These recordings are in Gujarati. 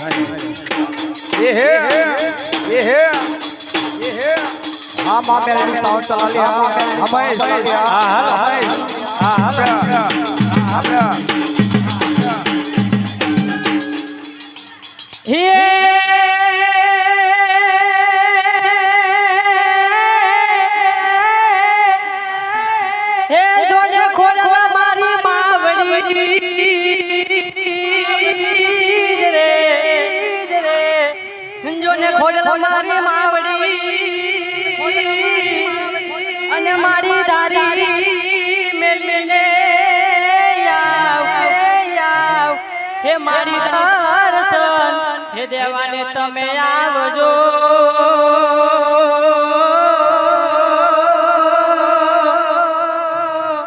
ये है ये है ये है चला लिया हमें चला लिया हमें हमें હે મારી દર્શન હે દેવાને તમે આવજો.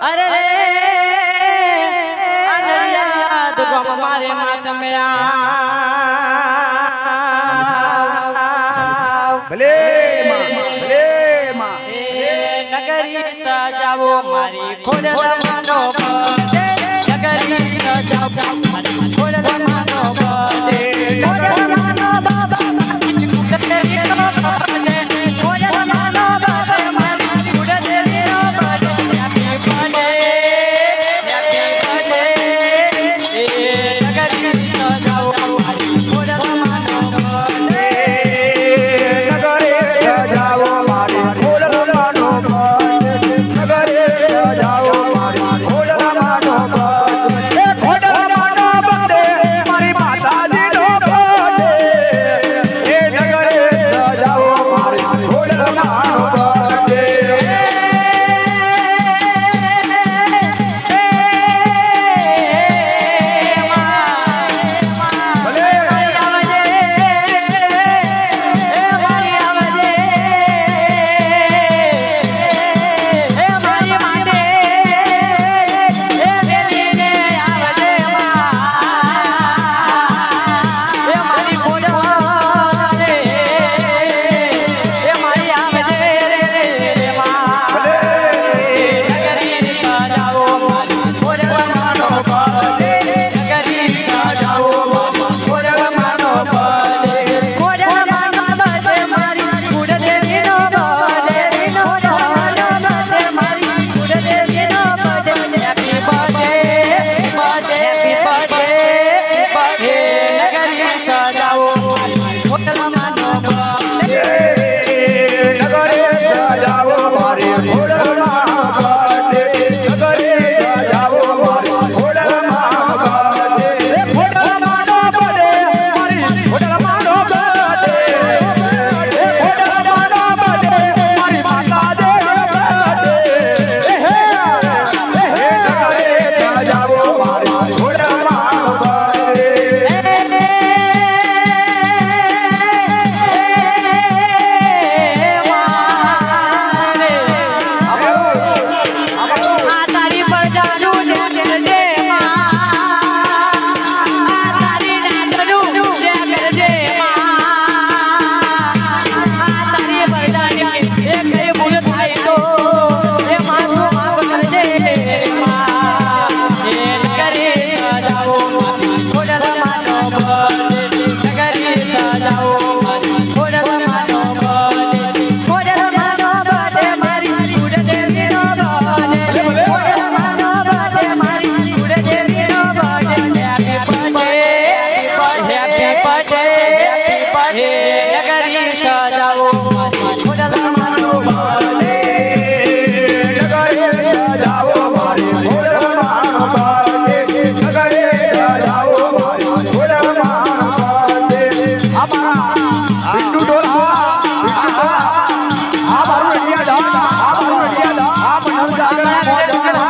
અરે રે અનડિયા દુગમ મારે માં આ ભલે સજાવો મારી ખોડ માનો Oh, આ મારું નડિયાદ આ મારું નડિયાદ આ મારું નડિયાદ